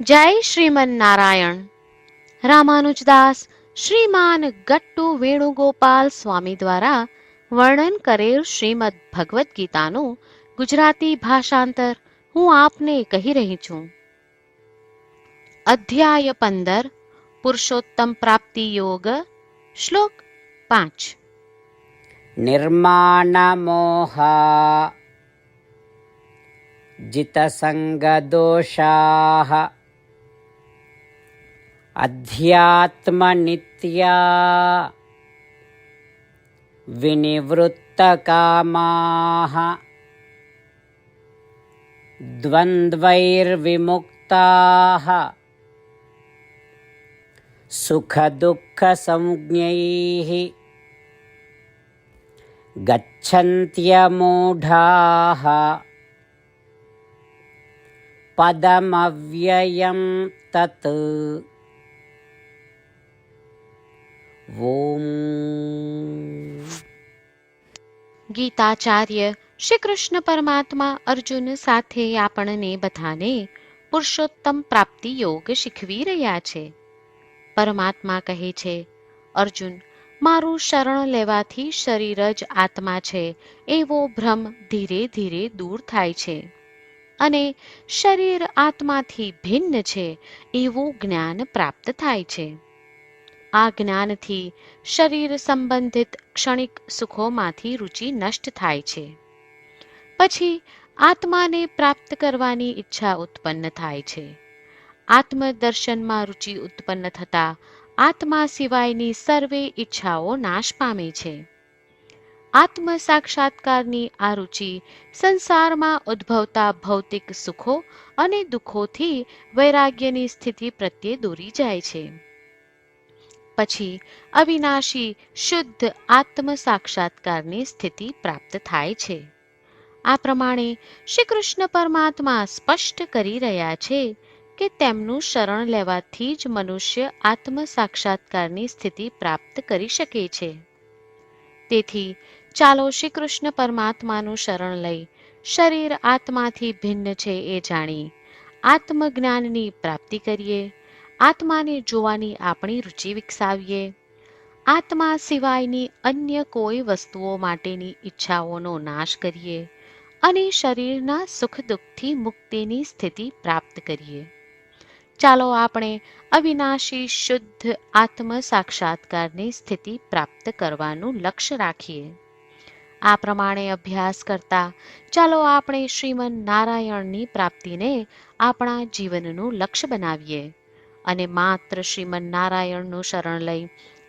જય શ્રીમન નારાયણ રામાનુજદાસ શ્રીમાન ગટ્ટુ વેણુગોપાલ સ્વામી દ્વારા વર્ણન કરેલ શ્રીમદ ભગવદ્ ગીતાનું ગુજરાતી ભાષાંતર હું આપને કહી રહી છું અધ્યાય પંદર પુરુષોત્તમ પ્રાપ્તિ યોગ શ્લોક પાંચ निर्माणमोहा जितसङ्गदोषाः अध्यात्मनित्या विनिवृत्तकामाः द्वन्द्वैर्विमुक्ताः सुखदुःखसंज्ञैः गच्छन्त्यमूढाः पदमव्ययं तत् ॐ ગીતાચાર્ય શ્રી કૃષ્ણ પરમાત્મા અર્જુન સાથે આપણને બધાને પુરુષોત્તમ પ્રાપ્તિ યોગ શીખવી રહ્યા છે. પરમાત્મા કહે છે, અર્જુન, મારું શરણ લેવાથી શરીર જ આત્મા છે, એવો ભ્રમ ધીરે ધીરે દૂર થાય છે. અને શરીર આત્માથી ભિન્ન છે, એવું જ્ઞાન પ્રાપ્ત થાય છે. આ જ્ઞાનથી શરીર સંબંધિત ક્ષણિક સુખોમાંથી રુચિ નષ્ટ થાય છે. પછી આત્માને પ્રાપ્ત કરવાની ઈચ્છા ઉત્પન્ન થાય છે. આત્મદર્શનમાં રુચિ ઉત્પન્ન થતા આત્મા સિવાયની સર્વે ઈચ્છાઓ નાશ પામે છે. આત્મ સાક્ષાત્કારની આ રુચિ સંસારમાં ઉદ્ભવતા ભૌતિક સુખો અને દુઃખોથી વૈરાગ્યની સ્થિતિ પ્રત્યે દોરી જાય છે. પછી અવિનાશી શુદ્ધ આત્મ સાક્ષાત્કારની સ્થિતિ પ્રાપ્ત થાય છે. આ પ્રમાણે શ્રી કૃષ્ણ પરમાત્મા સ્પષ્ટ કરી રહ્યા છે કે તેમનું શરણ લેવાથી જ મનુષ્ય આત્મ સાક્ષાત્કારની સ્થિતિ પ્રાપ્ત કરી શકે છે. તેથી ચાલો શ્રી કૃષ્ણ પરમાત્માનું શરણ લઈ શરીર આત્માથી ભિન્ન છે એ જાણી આત્મજ્ઞાનની પ્રાપ્તિ કરીએ. આત્માને જોવાની આપણી રુચિ વિકસાવીએ. આત્મા સિવાયની અન્ય કોઈ વસ્તુઓ માટેની ઈચ્છાઓનો નાશ કરીએ અને શરીરના સુખ દુઃખથી મુક્તિની સ્થિતિ પ્રાપ્ત કરીએ. ચાલો આપણે અવિનાશી શુદ્ધ આત્મ સાક્ષાત્કારની સ્થિતિ પ્રાપ્ત કરવાનું લક્ષ્ય રાખીએ. આ પ્રમાણે અભ્યાસ કરતા ચાલો આપણે શ્રીમન નારાયણની પ્રાપ્તિને આપણા જીવનનું લક્ષ્ય બનાવીએ. અને માત્ર શ્રીમન નારાયણનું શરણ લઈ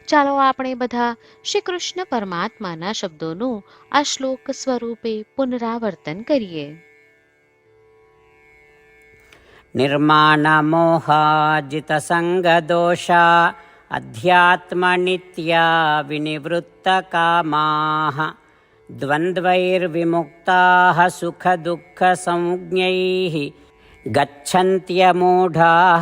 ચાલો આપણે બધા શ્રી કૃષ્ણ પરમાત્માના શબ્દોનું આ શ્લોક સ્વરૂપે પુનરાવર્તન કરીએ निर्माणमोहाजितसङ्गदोषा अध्यात्मनित्या विनिवृत्तकामाः द्वन्द्वैर्विमुक्ताः सुखदुःखसंज्ञैः गच्छन्त्यमूढाः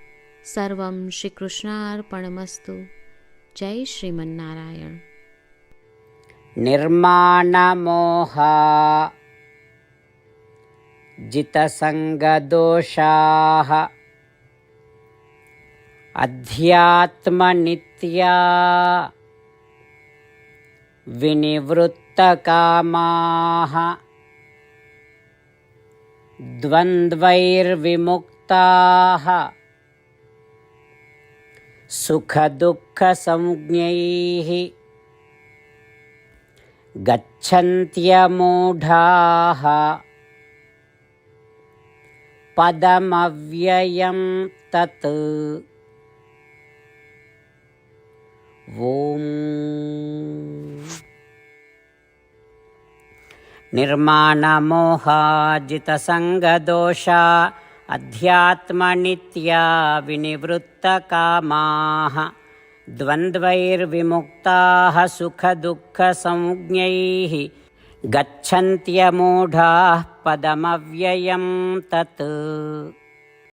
सर्वं श्रीकृष्णार्पणमस्तु। जय श्रीमन्नारायण। निर्माणमोहा जितसङ्गदोषाः अध्यात्मनित्या विनिवृत्तकामाः द्वन्द्वैर्विमुक्ताः। सुखदुःखसंज्ञैः गच्छन्त्यमूढाः पदमव्ययं तत्। ॐ। निर्माणमोहाजितसङ्गदोषा अध्यात्मनित्या विनिवृत्तकामाः द्वन्द्वैर्विमुक्ताः सुखदुःखसंज्ञैः गच्छन्त्यमूढाः पदमव्ययं तत्